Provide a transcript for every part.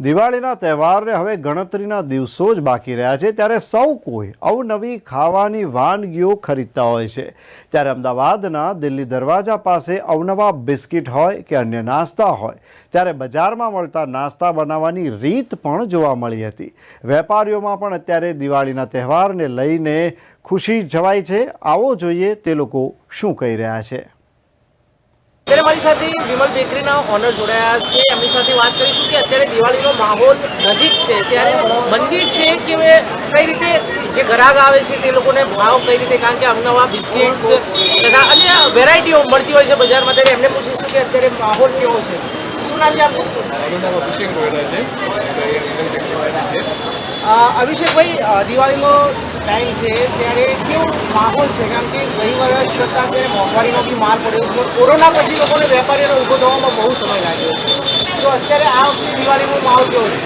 દિવાળીના તહેવારને હવે ગણતરીના દિવસો જ બાકી રહ્યા છે. ત્યારે સૌ કોઈ અવનવી ખાવાની વાનગીઓ ખરીદતા હોય છે. ત્યારે અમદાવાદના દિલ્હી દરવાજા પાસે અવનવા બિસ્કિટ હોય કે અન્ય નાસ્તા હોય, ત્યારે બજારમાં મળતા નાસ્તા બનાવવાની રીત પણ જોવા મળી હતી. વેપારીઓમાં પણ અત્યારે દિવાળીના તહેવારને લઈને ખુશી જવાય છે. આવો જોઈએ તે લોકો શું કહી રહ્યા છે. અત્યારે મારી સાથે વિમલ બેકરીના ઓનર જોડાયા છે. એમની સાથે વાત કરીશું કે અત્યારે દિવાળીનો માહોલ નજીક છે. ત્યારે મંદિર છે કે કઈ રીતે જે ગ્રાહક આવે છે તે લોકોને ભાવ કઈ રીતે કારણ કે અવનવા બિસ્કિટ્સ તથા અન્ય વેરાયટીઓ મળતી હોય છે બજારમાં. ત્યારે એમને પૂછીશું કે અત્યારે માહોલ કેવો છે. શું નામ છે આપનું? અભિષેકભાઈ દિવાળીનો ટાઈમ છે, ત્યારે કેવો માહોલ છે? કારણ કે ગઈ વર્ષ કરતાં અત્યારે મોંઘવારીનો બી માર પડ્યો છે. કોરોના પછી લોકોને વેપારીઓને ઊભો થવામાં બહુ સમય લાગ્યો તો અત્યારે આ વખતે દિવાળીનો માહોલ કેવો છે?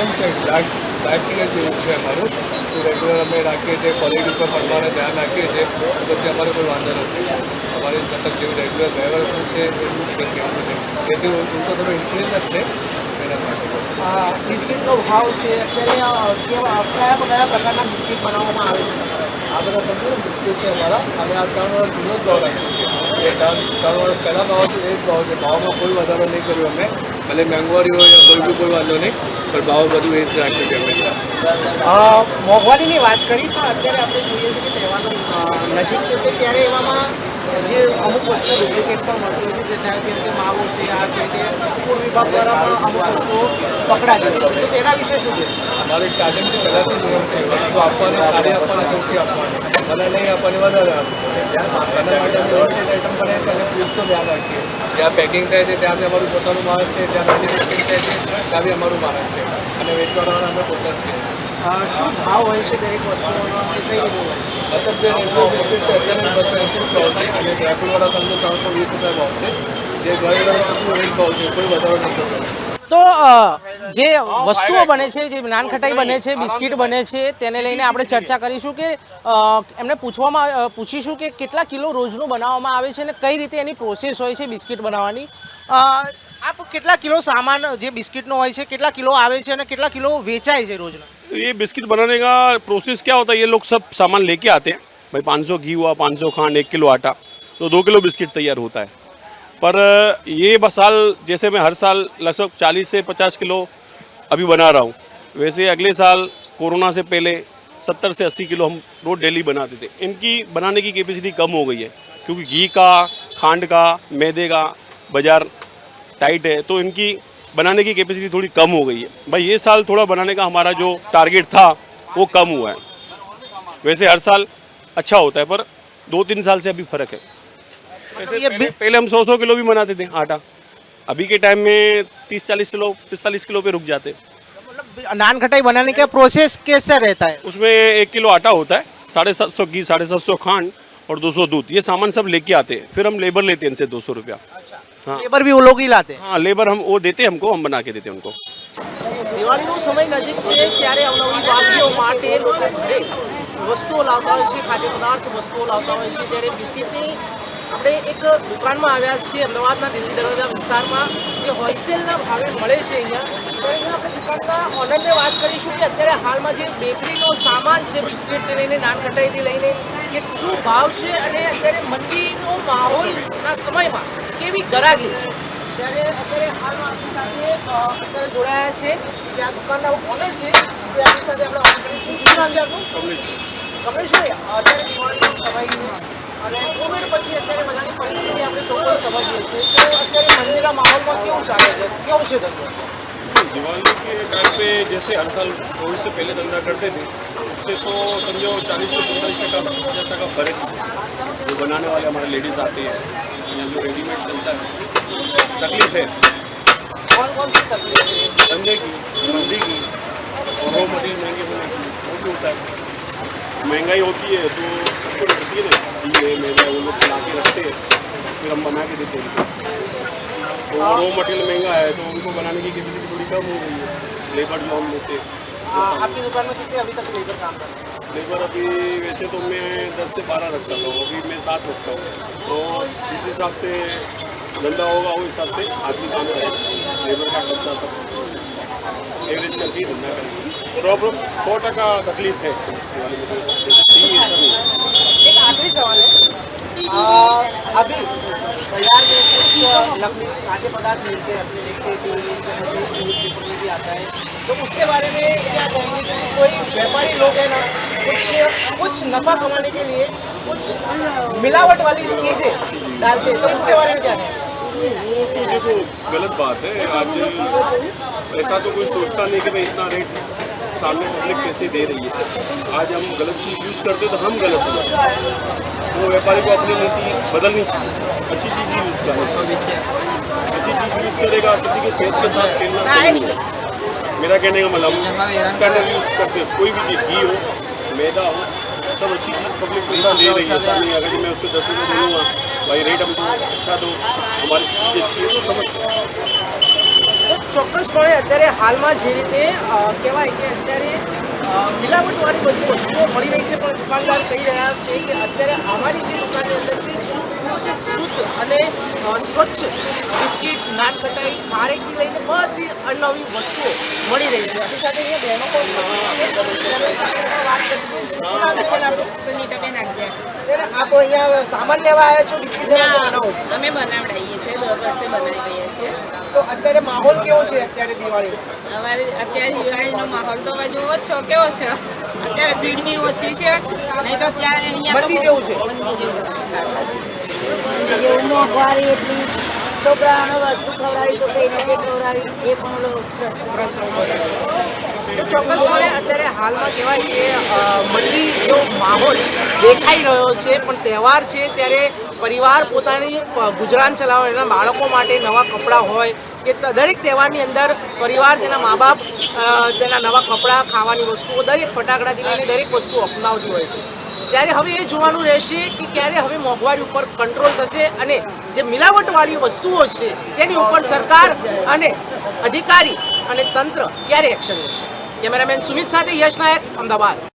એમ છે? ડાર્કનેસ જેવું છે અમારું, તો રેગ્યુલર અમે રાખીએ છીએ ક્વોલિટી ઉપર પડવાને ધ્યાન રાખીએ છીએ. પછી અમારે કોઈ વાંધો નથી. અમારી સતત જેવું રેગ્યુલર ડ્રાઈવર છે શું છે, કેવું છે? તેથી ઊંચો થોડો ઇન્ક્રીઝ છે. બિસ્કિટનો ભાવ છે, અત્યારે કેવા કયા કયા પ્રકારના બિસ્કિટ બનાવવામાં આવે છે? આ બધા બિસ્કિટ છે અમારા. અને આ ત્રણ વર્ષ ત્રણ ત્રણ વર્ષ ભાવ હતો, એ જ છે. ભાવમાં કોઈ વધારો નહીં કર્યો અમે. ભલે મોંઘવારી હોય કોઈ બી, કોઈ વાંધો નહીં, પણ ભાવ બધું એ જ રાખ્યું છે મોંઘવારીની વાત કરી, પણ અત્યારે આપણે જોઈએ છીએ કે તહેવારનો નજીક છે ત્યારે એવામાં જે અમુક વસ્તુ ડુપ્લિકેટ પણ મળતી હોય છે જે જેમ કે માવો છે, આ છે તે ફૂડ વિભાગ દ્વારા પણ અમુક વસ્તુઓ પકડાતી છે. તો તેના વિશે શું છે અમારે સ્ટાર્ટિંગથી પહેલાંથી ભલે નહીં આપવાની, વધારે આપવાની. માટે વ્યવસ્થિત ધ્યાન રાખીએ. જ્યાં પેકિંગ થાય છે ત્યાં બી અમારું પોતાનું માણસ છે જ્યાં પેકિંગ થાય છે ત્યાં બી અમારું માણસ છે. અને વેચવાવાળા અમે પોતા જ છીએ શું ભાવ હોય છે દરેક વસ્તુઓનો કે કઈ તો જે વસ્તુઓ બને છે જે નાનખટાઈ બને છે બિસ્કિટ બને છે તેને લઈને આપણે ચર્ચા કરીશું કે એમને પૂછવામાં પૂછીશું કે કેટલા કિલો રોજનું બનાવવામાં આવે છે અને કઈ રીતે એની પ્રોસેસ હોય છે બિસ્કિટ બનાવવાની. આપ કેટલા કિલો સામાન જે બિસ્કિટનો હોય છે કેટલા કિલો આવે છે અને કેટલા કિલો વેચાય છે રોજના? ये बिस्किट बनाने का प्रोसेस क्या होता है? ये लोग सब सामान लेके आते हैं। भाई 500 घी हुआ 500 खांड एक किलो आटा तो दो किलो बिस्किट तैयार होता है। पर, ये साल जैसे मैं हर साल लगभग 40 से 50 किलो अभी बना रहा हूँ। वैसे अगले साल कोरोना से पहले 70 से 80 किलो हम रोज डेली बनाते थे। इनकी बनाने की कैपेसिटी कम हो गई है, क्योंकि घी का, खांड का, मैदे का बाज़ार टाइट है तो इनकी बनाने की कैपेसिटी थोड़ी कम हो गई है। भाई ये साल थोड़ा बनाने का हमारा जो टारगेट था वो कम हुआ है। वैसे हर साल अच्छा होता है पर दो तीन साल से अभी फ़र्क है। वैसे ये पहले, पहले हम सौ सौ किलो भी बनाते थे आटा। अभी के टाइम में तीस चालीस किलो पिस्तालीस किलो पे रुक जाते। मतलब नानखटाई बनाने का प्रोसेस कैसा रहता है? उसमें एक किलो आटा होता है साढ़े सात सौ घी साढ़े सात सौ खांड और दो सौ दूध। ये सामान सब लेके आते हैं फिर हम लेबर लेते हैं इनसे दो सौ रुपया। हाँ लेबर भी वो लोग ही लाते हैं हाँ लेबर हम वो देते हैं हमको हम बना के देते हैं उनको દિવાળીનો સમય નજીક છે ત્યારે અવનવી વાનગીઓ માટે લોકો દરેક વસ્તુઓ લાવતા હોય છે ખાદ્ય પદાર્થ વસ્તુઓ લાવતા હોય છે ત્યારે બિસ્કિટની આપણે એક દુકાનમાં આવ્યા છીએ અમદાવાદના દિલ્હી દરવાજા વિસ્તારમાં જે હોલસેલના ભાવે મળે છે અહીંયા તો અહીંયા આપણે દુકાનના ઓનરને વાત કરીશું કે અત્યારે હાલમાં જે બેકરીનો સામાન છે બિસ્કિટથી લઈને નાનખટાઈથી લઈને કે શું ભાવ છે અને અત્યારે મંદીનો માહોલના સમયમાં કેવી કરાવી છે ત્યારે અત્યારે હાલમાં આપણી સાથે અત્યારે જોડાયા છે. જે આ દુકાનના ઓનર છે તે આપણી સાથે આપણે વાત કરીશું. શું નામ છે આપનું? કમલેશભાઈ. અત્યારે દિવાળીનો સમય છે. અને કોવિડ પછી અત્યારે બધાની પરિસ્થિતિ આપણે સૌ સમજીએ છીએ. તો અત્યારે મંદિરના માહોલમાં કેવું ચાલે છે? કેવું છે ધંધો दिवाली के टाइम पे जैसे हर साल कोविड से पहले धंधा करते थे उससे तो समझो चालीस से पैंतालीस टका पचास टका फ़र्क जो बनाने वाले हमारे लेडीज़ आते हैं या जो रेडीमेड चलता है तकलीफ़ है। कौन कौन सी तकलीफ़ धंधे की मंदी की और रॉ मटेरियल महँगे होने की वो भी होता है। महँगाई होती है तो सबको होती है ना मैदा है, वो लोग बना के रखते हैं। फिर हम बना के देते हैं। तो रॉ मटेरियल महँगा है तो उनको बनाने की कैपेसिटी थोड़ी कम हो गई है। लेबर जो हम लेते हैं। आपकी दुकान में कितने अभी तक लेबर काम कर हैं? लेबर अभी वैसे तो मैं दस से बारह रखता था अभी मैं सात रखता हूँ। तो जिस हिसाब से धंधा होगा उस हिसाब से आदमी काम करेगा। लेबर का खर्चा सब एवरेज करके ही धंधा करेंगे। प्रॉब्लम सौ टका तकलीफ़ है। दिवाली में जैसे चाहिए ऐसा नहीं आखिरी सवाल है। अभी बाज़ार में कुछ नकली खाद्य पदार्थ मिलते हैं, अपने देखते टी वी न्यूज़ पेपर में भी आता है। तो उसके बारे में क्या कहेंगे कि कोई व्यापारी लोग हैं ना, कुछ कुछ नफा कमाने के लिए कुछ मिलावट वाली चीज़ें डालते हैं तो उसके बारे में क्या कहेंगे? वो तो देखो, गलत बात है। आज ऐसा तो कोई सोचता नहीं कि भाई इतना रेट सामने पब्लिक कैसे दे रही है। आज हम गलत चीज़ यूज़ करते तो हम गलत हो। तो व्यापारी को अपनी नीति बदलनी चाहिए। अच्छी चीज़ यूज़ करना अच्छी चीज़ यूज़ करेगा, किसी के सेहत के साथ खेलना सही नहीं है। मेरा कहने का मतलब चैनल यूज़ करते हो। कोई भी चीज़, घी हो, मैदा हो, सब अच्छी चीज़ पब्लिक साथ ले रही है। नहीं अगर मैं उससे दस रुपये दूँगा, भाई रेट हमको अच्छा दो। हमारी चीज़ अच्छी है तो समझ ચોક્કસપણે અત્યારે હાલમાં જે રીતે કહેવાય કે અત્યારે મિલાવટવાળી બધી વસ્તુઓ મળી રહી છે પણ દુકાનદાર કહી રહ્યા છે કે અત્યારે અમારી જે દુકાનની અંદરથી શુદ્ધ શુદ્ધ અને સ્વચ્છ બિસ્કિટ નાન કટાઈ ખારેકથી લઈને બધી અનવી વસ્તુઓ મળી રહી છે સાથે સાથે અહીંયા બહેનો પણ સાથે વાત કરીશું. શું નામ છે બેન આપનું? સુનીતાબેન આગિયા બેન, આપ અહીંયા સામાન લેવા આવ્યા છો બિસ્કિટ અમે બનાવડાવીએ છીએ દર વર્ષે બનાવી રહીએ છીએ તો અત્યારે માહોલ કેવો છે અત્યારે દિવાળી અમારે અત્યારે દિવાળીનો માહોલ તો હવે જુઓ જ છો કેવો છે અત્યારે ભીડ ઓછી છે નહીં તો ત્યાં અહીંયા તો જેવું છે. મંદી જેવું છે. હા, સાચું. એવું મોંઘવારી એટલી છોકરાઓને વસ્તુ ખવડાવી તો કઈ રીતે ખવડાવી એ પણ પ્રશ્ન ચોક્કસપણે અત્યારે હાલમાં કહેવાય કે મંદી જેવો માહોલ દેખાઈ રહ્યો છે પણ તહેવાર છે ત્યારે પરિવાર પોતાની ગુજરાન ચલાવે, એના બાળકો માટે નવા કપડાં હોય કે દરેક તહેવારની અંદર પરિવાર તેના મા બાપ તેના નવા કપડાં, ખાવાની વસ્તુઓ દરેક ફટાકડાથી લઈને દરેક વસ્તુ અપનાવતી હોય છે. ત્યારે હવે એ જોવાનું રહેશે કે ક્યારે હવે મોંઘવારી ઉપર કંટ્રોલ થશે અને જે મિલાવટવાળી વસ્તુઓ છે તેની ઉપર સરકાર અને અધિકારી અને તંત્ર ક્યારે એક્શન લેશે? કેમેરામેન સુમિત સાથે યશ નાયક, અમદાવાદ.